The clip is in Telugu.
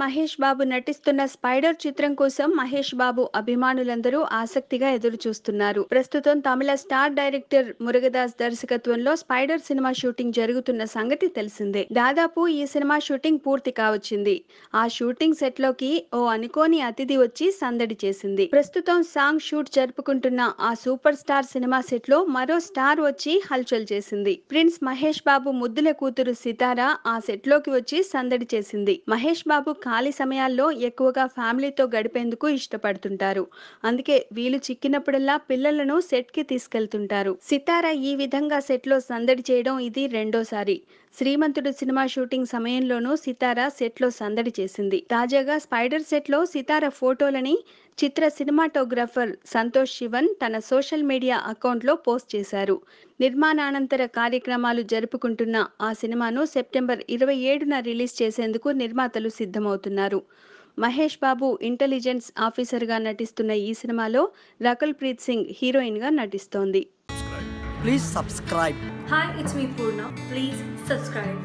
మహేష్ బాబు నటిస్తున్న స్పైడర్ చిత్రం కోసం మహేష్ బాబు అభిమానులందరూ ఆసక్తిగా ఎదురు చూస్తున్నారు ప్రస్తుతం తమిళ స్టార్ డైరెక్టర్ మురుగదాస్ దర్శకత్వంలో స్పైడర్ సినిమా షూటింగ్ జరుగుతున్న సంగతి తెలిసిందే. దాదాపు ఈ సినిమా షూటింగ్ పూర్తి కావచ్చింది. ఆ షూటింగ్ సెట్లోకి ఓ అనుకోని అతిథి వచ్చి సందడి చేసింది. ప్రస్తుతం సాంగ్ షూట్ జరుపుకుంటున్న ఆ సూపర్ స్టార్ సినిమా సెట్లో మరో స్టార్ వచ్చి హల్చల్ చేసింది. ప్రిన్స్ మహేష్ బాబు ముద్దుల కూతురు సితారా ఆ సెట్లోకి వచ్చి సందడి చేసింది. మహేష్ బాబు ఖాళీ సమయాల్లో ఎక్కువగా ఫ్యామిలీతో గడిపేందుకు ఇష్టపడుతుంటారు. అందుకే వీలు చిక్కినప్పుడల్లా పిల్లలను సెట్కి తీసుకెళ్తుంటారు. సితారా ఈ విధంగా సెట్లో సందడి చేయడం ఇది రెండోసారి. శ్రీమంతుడు సినిమా షూటింగ్ సమయంలోనూ సితారా సెట్లో సందడి చేసింది. తాజాగా స్పైడర్ సెట్లో సితార ఫోటోలని చిత్ర సినిమాటోగ్రాఫర్ సంతోష్ శివన్ తన సోషల్ మీడియా అకౌంట్లో పోస్ట్ చేశారు. నిర్మాణానంతర కార్యక్రమాలు జరుపుకుంటున్న ఆ సినిమాను సెప్టెంబర్ ఇరవై ఏడున రిలీజ్ చేసేందుకు నిర్మాతలు సిద్ధమవుతున్నారు మహేష్ బాబు ఇంటెలిజెన్స్ ఆఫీసర్గా నటిస్తున్న ఈ సినిమాలో రకుల్ ప్రీత్ సింగ్ హీరోయిన్గా నటిస్తోంది Please subscribe. Hi, it's me Purna. Please subscribe.